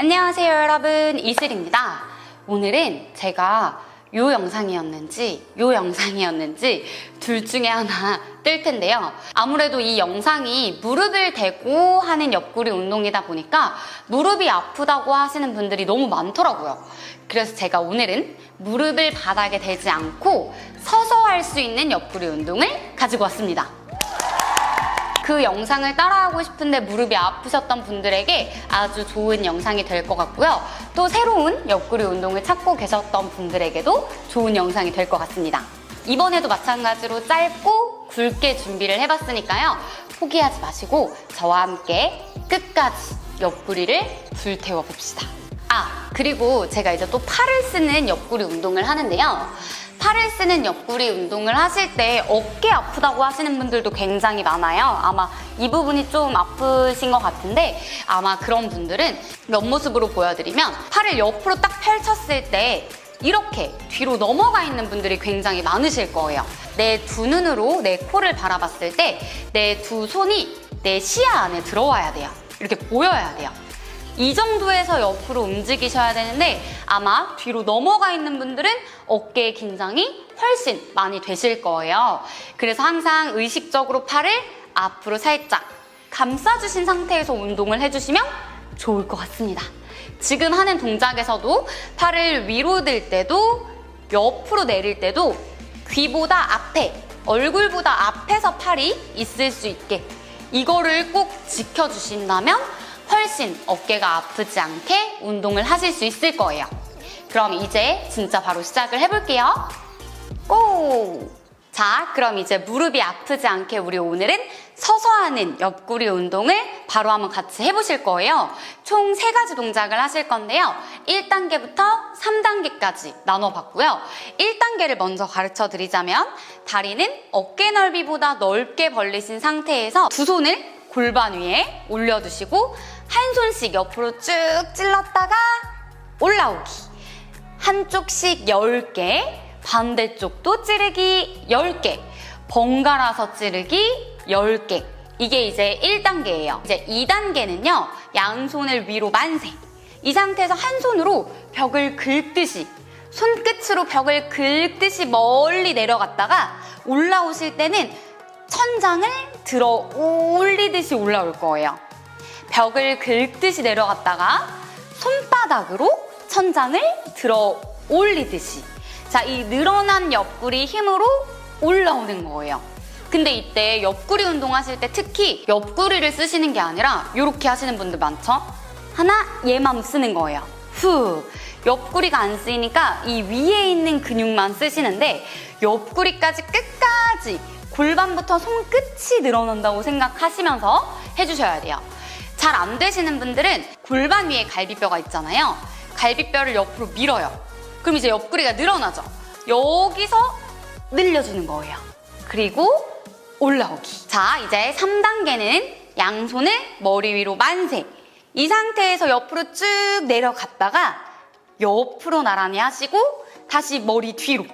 안녕하세요 여러분. 이슬입니다. 오늘은 제가 요 영상이었는지 요 영상이었는지 둘 중에 하나 뜰 텐데요. 아무래도 이 영상이 무릎을 대고 하는 옆구리 운동이다 보니까 무릎이 아프다고 하시는 분들이 너무 많더라고요. 그래서 제가 오늘은 무릎을 바닥에 대지 않고 서서 할 수 있는 옆구리 운동을 가지고 왔습니다 그 영상을 따라하고 싶은데 무릎이 아프셨던 분들에게 아주 좋은 영상이 될 것 같고요. 또 새로운 옆구리 운동을 찾고 계셨던 분들에게도 좋은 영상이 될 것 같습니다. 이번에도 마찬가지로 짧고 굵게 준비를 해봤으니까요. 포기하지 마시고 저와 함께 끝까지 옆구리를 불태워 봅시다. 아, 그리고 제가 이제 또 팔을 쓰는 옆구리 운동을 하는데요. 팔을 쓰는 옆구리 운동을 하실 때 어깨 아프다고 하시는 분들도 굉장히 많아요. 아마 이 부분이 좀 아프신 것 같은데 아마 그런 분들은 옆모습으로 보여드리면 팔을 옆으로 딱 펼쳤을 때 이렇게 뒤로 넘어가 있는 분들이 굉장히 많으실 거예요. 내 두 눈으로 내 코를 바라봤을 때 내 두 손이 내 시야 안에 들어와야 돼요. 이렇게 보여야 돼요. 이 정도에서 옆으로 움직이셔야 되는데 아마 뒤로 넘어가 있는 분들은 어깨 긴장이 훨씬 많이 되실 거예요. 그래서 항상 의식적으로 팔을 앞으로 살짝 감싸주신 상태에서 운동을 해주시면 좋을 것 같습니다. 지금 하는 동작에서도 팔을 위로 들 때도 옆으로 내릴 때도 귀보다 앞에, 얼굴보다 앞에서 팔이 있을 수 있게 이거를 꼭 지켜주신다면 훨씬 어깨가 아프지 않게 운동을 하실 수 있을 거예요. 그럼 이제 진짜 바로 시작을 해볼게요. 고! 자, 그럼 이제 무릎이 아프지 않게 우리 오늘은 서서 하는 옆구리 운동을 바로 한번 같이 해보실 거예요. 총 세 가지 동작을 하실 건데요. 1단계부터 3단계까지 나눠봤고요. 1단계를 먼저 가르쳐 드리자면 다리는 어깨 넓이보다 넓게 벌리신 상태에서 두 손을 골반 위에 올려두시고 한 손씩 옆으로 쭉 찔렀다가 올라오기. 한쪽씩 10개, 반대쪽도 찌르기 10개, 번갈아서 찌르기 10개. 이게 이제 1단계예요. 이제 2단계는요, 양손을 위로 만세. 이 상태에서 한 손으로 벽을 긁듯이, 손끝으로 벽을 긁듯이 멀리 내려갔다가 올라오실 때는 천장을 들어 올리듯이 올라올 거예요. 벽을 긁듯이 내려갔다가 손바닥으로 천장을 들어 올리듯이. 자, 이 늘어난 옆구리 힘으로 올라오는 거예요. 근데 이때 옆구리 운동하실 때 특히 옆구리를 쓰시는 게 아니라 이렇게 하시는 분들 많죠? 하나, 얘만 쓰는 거예요. 후. 옆구리가 안 쓰이니까 이 위에 있는 근육만 쓰시는데 옆구리까지 끝까지 골반부터 손끝이 늘어난다고 생각하시면서 해주셔야 돼요. 잘 안 되시는 분들은 골반 위에 갈비뼈가 있잖아요. 갈비뼈를 옆으로 밀어요. 그럼 이제 옆구리가 늘어나죠. 여기서 늘려주는 거예요. 그리고 올라오기. 자, 이제 3단계는 양손을 머리 위로 만세. 이 상태에서 옆으로 쭉 내려갔다가 옆으로 나란히 하시고 다시 머리 뒤로.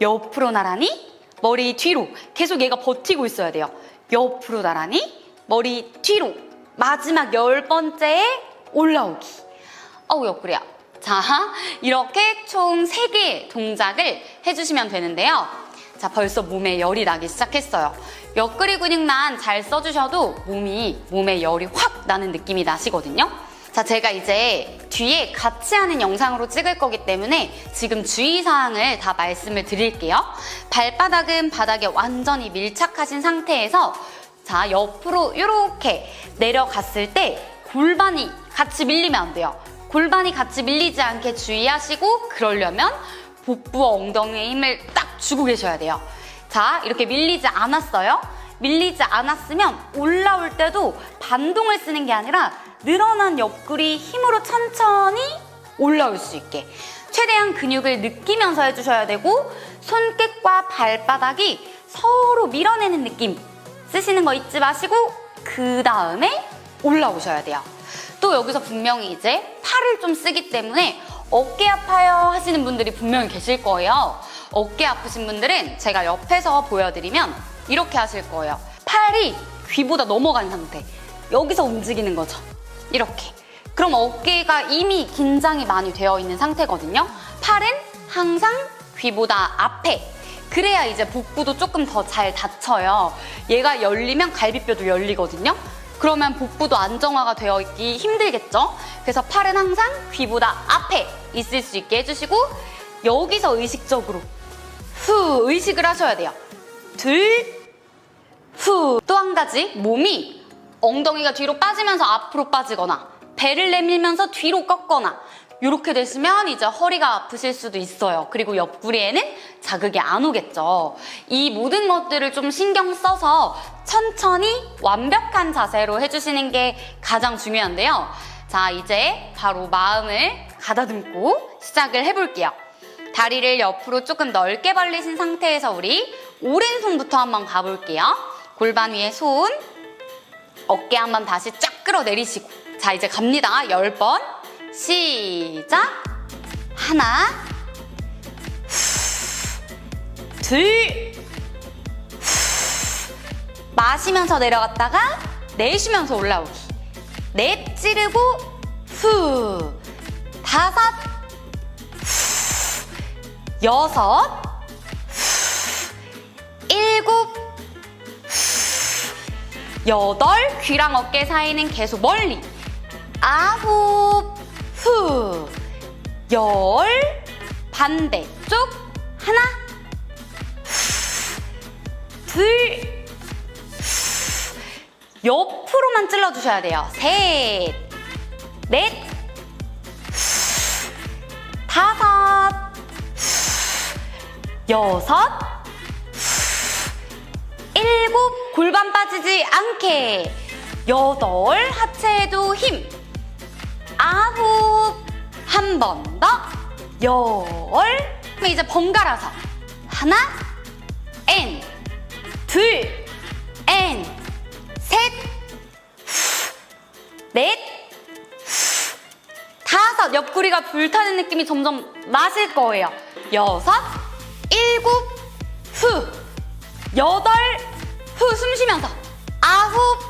옆으로 나란히 머리 뒤로. 계속 얘가 버티고 있어야 돼요. 옆으로 나란히 머리 뒤로. 마지막 열 번째에 올라오기. 어우, 옆구리야. 자, 이렇게 총 3개의 동작을 해주시면 되는데요. 자, 벌써 몸에 열이 나기 시작했어요. 옆구리 근육만 잘 써주셔도 몸이, 몸에 열이 확 나는 느낌이 나시거든요. 자, 제가 이제 뒤에 같이 하는 영상으로 찍을 거기 때문에 지금 주의사항을 다 말씀을 드릴게요. 발바닥은 바닥에 완전히 밀착하신 상태에서 자, 옆으로 이렇게 내려갔을 때 골반이 같이 밀리면 안 돼요. 골반이 같이 밀리지 않게 주의하시고 그러려면 복부와 엉덩이에 힘을 딱 주고 계셔야 돼요. 자, 이렇게 밀리지 않았어요? 밀리지 않았으면 올라올 때도 반동을 쓰는 게 아니라 늘어난 옆구리 힘으로 천천히 올라올 수 있게 최대한 근육을 느끼면서 해주셔야 되고 손끝과 발바닥이 서로 밀어내는 느낌 쓰시는 거 잊지 마시고 그 다음에 올라오셔야 돼요. 또 여기서 분명히 이제 팔을 좀 쓰기 때문에 어깨 아파요 하시는 분들이 분명히 계실 거예요. 어깨 아프신 분들은 제가 옆에서 보여드리면 이렇게 하실 거예요. 팔이 귀보다 넘어간 상태. 여기서 움직이는 거죠. 이렇게. 그럼 어깨가 이미 긴장이 많이 되어 있는 상태거든요. 팔은 항상 귀보다 앞에. 그래야 이제 복부도 조금 더 잘 닫혀요. 얘가 열리면 갈비뼈도 열리거든요. 그러면 복부도 안정화가 되어 있기 힘들겠죠? 그래서 팔은 항상 귀보다 앞에 있을 수 있게 해주시고 여기서 의식적으로 후 의식을 하셔야 돼요. 둘, 후. 또 한 가지 몸이 엉덩이가 뒤로 빠지면서 앞으로 빠지거나 배를 내밀면서 뒤로 꺾거나 이렇게 되시면 이제 허리가 아프실 수도 있어요. 그리고 옆구리에는 자극이 안 오겠죠. 이 모든 것들을 좀 신경 써서 천천히 완벽한 자세로 해주시는 게 가장 중요한데요. 자, 이제 바로 마음을 가다듬고 시작을 해볼게요. 다리를 옆으로 조금 넓게 벌리신 상태에서 우리 오른손부터 한번 가볼게요. 골반 위에 손, 어깨 한번 다시 쫙 끌어내리시고. 자, 이제 갑니다. 10번. 시작. 하나, 후, 둘, 후. 마시면서 내려갔다가 내쉬면서 올라오기. 넷 찌르고 후. 다섯, 여섯, 일곱, 여덟, 귀랑 어깨 사이는 계속 멀리. 아홉, 후, 열, 반대쪽, 하나, 후, 둘, 후, 옆으로만 찔러 주셔야 돼요. 셋, 넷, 후, 다섯, 여섯, 일곱, 골반 빠지지 않게. 여덟, 하체에도 힘. 아홉, 한 번 더. 열. 그럼 이제 번갈아서. 하나, 엔, 둘, 엔, 셋, 넷, 다섯. 옆구리가 불타는 느낌이 점점 나실 거예요. 여섯, 일곱, 후, 여덟, 후, 숨 쉬면서. 아홉,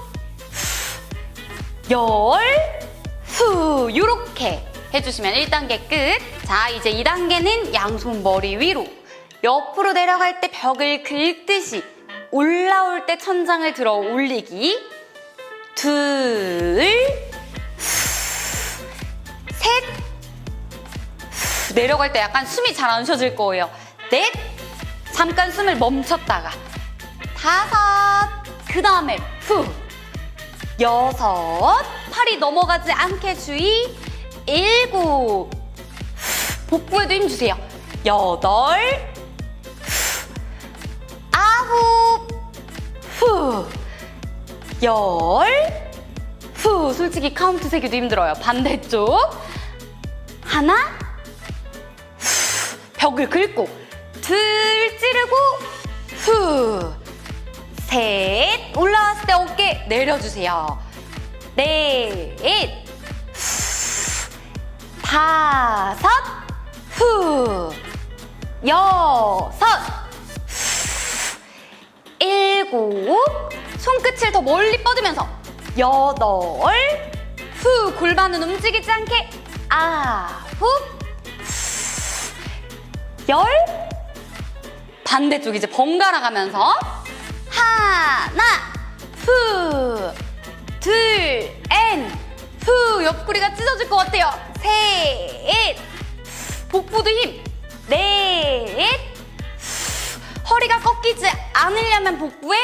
후, 열, 후. 요렇게 해주시면 1단계 끝. 자, 이제 2단계는 양손 머리 위로. 옆으로 내려갈 때 벽을 긁듯이 올라올 때 천장을 들어 올리기. 둘, 셋, 내려갈 때 약간 숨이 잘 안 쉬어질 거예요. 넷, 잠깐 숨을 멈췄다가 다섯, 그 다음에 후, 여섯, 팔이 넘어가지 않게 주의, 일곱, 후, 복부에도 힘 주세요. 여덟, 후, 아홉, 후, 열, 후, 솔직히 카운트 세기도 힘들어요. 반대쪽. 하나, 벽을 긁고 둘 찌르고 후. 셋 올라왔을 때 어깨 내려주세요. 넷 후. 다섯 후. 여섯. 후. 일곱. 손끝을 더 멀리 뻗으면서 여덟. 후. 골반은 움직이지 않게 아홉. 열. 반대쪽 이제 번갈아 가면서 하나 후둘앤후. 옆구리가 찢어질 것 같아요 셋. 복부도 힘넷. 허리가 꺾이지 않으려면 복부에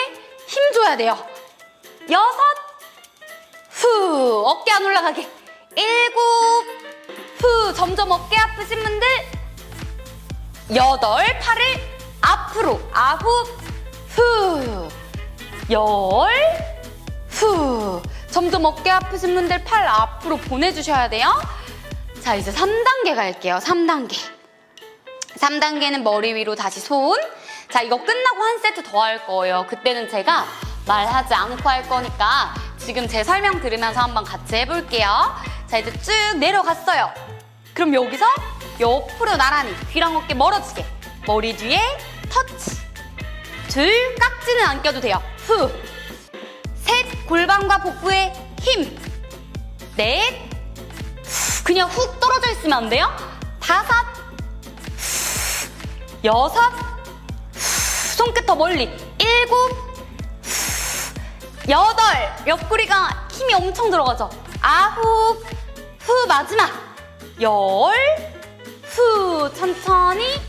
힘 줘야 돼요. 여섯. 후. 어깨 안 올라가게. 일곱. 후. 점점 어깨 아프신 분들. 여덟. 팔을 앞으로 아홉. 후. 열, 후. 점점 어깨 아프신 분들 팔 앞으로 보내주셔야 돼요. 자, 이제 3단계 갈게요. 3단계. 3단계는 머리 위로 다시 손. 자, 이거 끝나고 한 세트 더 할 거예요. 그때는 제가 말하지 않고 할 거니까 지금 제 설명 들으면서 한번 같이 해볼게요. 자, 이제 쭉 내려갔어요. 그럼 여기서 옆으로 나란히 귀랑 어깨 멀어지게. 머리 뒤에 터치. 둘, 깍지는 안 껴도 돼요. 후. 셋, 골반과 복부에 힘. 넷, 그냥 훅 떨어져 있으면 안 돼요? 다섯, 여섯, 손끝 더 멀리. 일곱, 여덟. 옆구리가 힘이 엄청 들어가죠. 아홉, 후 마지막. 열, 후 천천히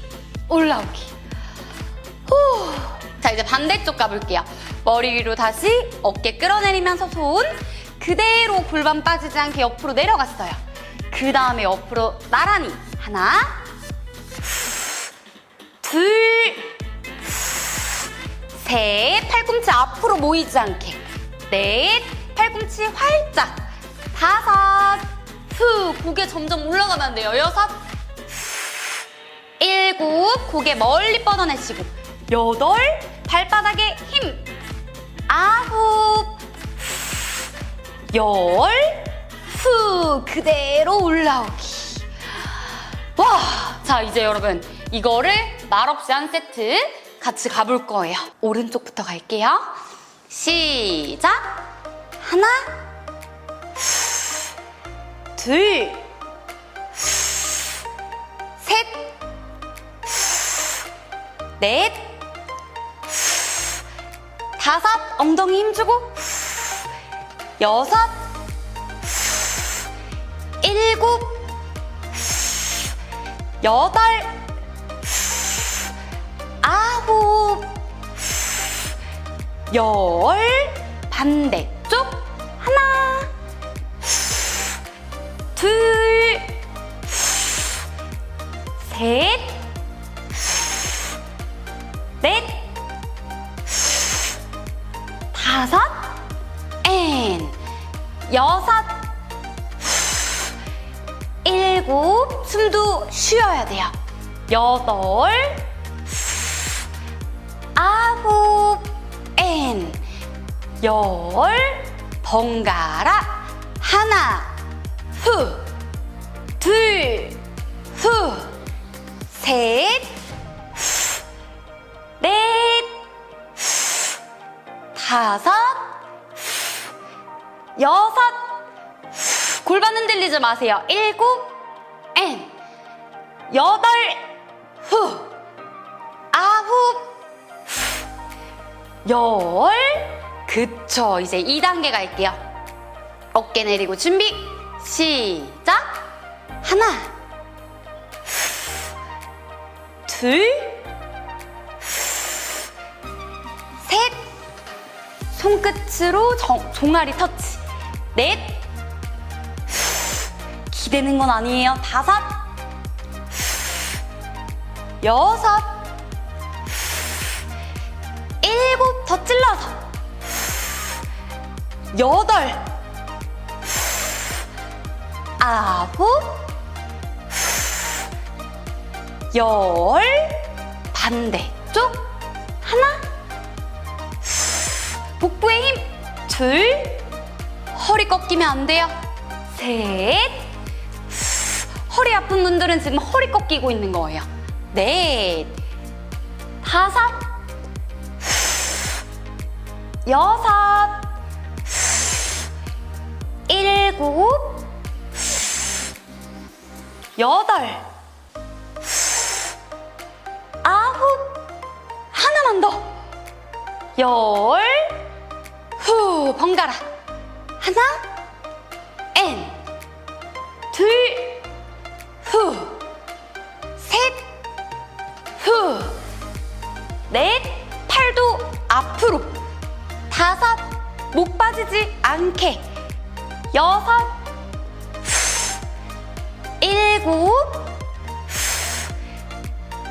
올라오기. 후. 자 이제 반대쪽 가볼게요. 머리 위로 다시 어깨 끌어내리면서 손 그대로 골반 빠지지 않게 옆으로 내려갔어요. 그 다음에 옆으로 나란히 하나, 둘, 셋, 팔꿈치 앞으로 모이지 않게. 넷, 팔꿈치 활짝. 다섯, 후, 고개 점점 올라가면 안 돼요. 여섯, 일곱, 고개 멀리 뻗어내시고. 여덟, 발바닥에 힘. 아홉, 열, 후, 그대로 올라오기. 와! 자, 이제 여러분, 이거를 말없이 한 세트 같이 가볼 거예요. 오른쪽부터 갈게요. 시작! 하나, 둘, 셋, 넷, 다섯, 엉덩이 힘주고, 여섯, 일곱, 여덟, 아홉, 열, 반대쪽, 하나, 둘, 셋, 쉬어야 돼요. 여덟, 아홉, 앤, 열, 번갈아, 하나, 후, 둘, 후, 셋, 후, 넷, 후, 다섯, 후, 여섯, 후, 골반 흔들리지 마세요. 일곱, 앤, 여덟, 후, 아홉, 후, 열, 그쵸. 이제 2단계 갈게요. 어깨 내리고 준비, 시작. 하나, 둘, 셋, 손끝으로 정- 종아리 터치. 넷, 기대는 건 아니에요. 다섯, 여섯, 일곱, 더 찔러서. 여덟, 아홉, 열, 반대쪽, 하나, 복부에 힘, 둘, 허리 꺾이면 안 돼요. 셋, 허리 아픈 분들은 지금 허리 꺾이고 있는 거예요. 넷, 다섯, 여섯, 일곱, 여덟, 아홉, 하나만 더. 열, 후, 번갈아. 하나, 엔, 둘, 넷, 팔도 앞으로. 다섯, 목 빠지지 않게. 여섯, 후, 일곱, 후,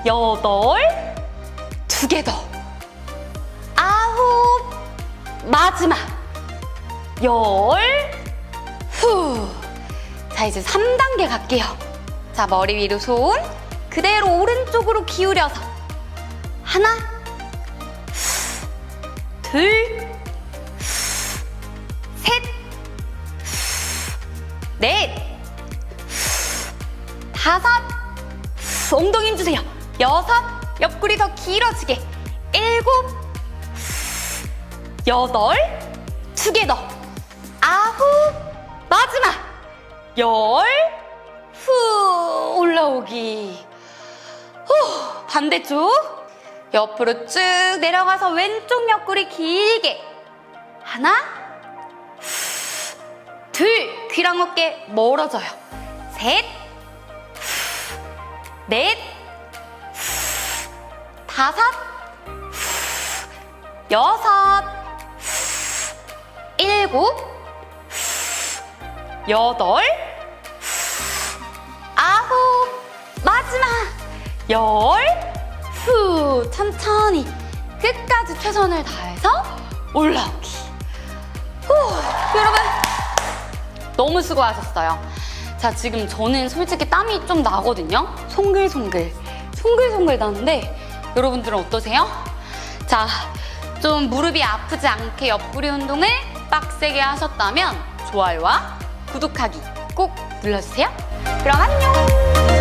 여덟, 두 개 더. 아홉, 마지막. 열, 후. 자, 이제 3단계 갈게요. 자, 머리 위로 손. 그대로 오른쪽으로 기울여서. 하나, 둘, 셋, 넷, 다섯, 엉덩이 힘주세요. 여섯, 옆구리 더 길어지게. 일곱, 여덟, 두 개 더. 아홉, 마지막. 열, 후. 올라오기. 후. 반대쪽 옆으로 쭉 내려가서 왼쪽 옆구리 길게. 하나. 후, 둘. 귀랑 어깨 멀어져요. 셋. 후, 넷. 후, 다섯. 후, 여섯. 후, 일곱. 후, 여덟. 아홉. 마지막. 열 후 천천히 끝까지 최선을 다해서 올라오기. 후 여러분 너무 수고하셨어요. 자 지금 저는 솔직히 땀이 좀 나거든요. 송글송글 송글송글 나는데 여러분들은 어떠세요? 자 좀 무릎이 아프지 않게 옆구리 운동을 빡세게 하셨다면 좋아요와 구독하기 꼭 눌러주세요. 그럼 안녕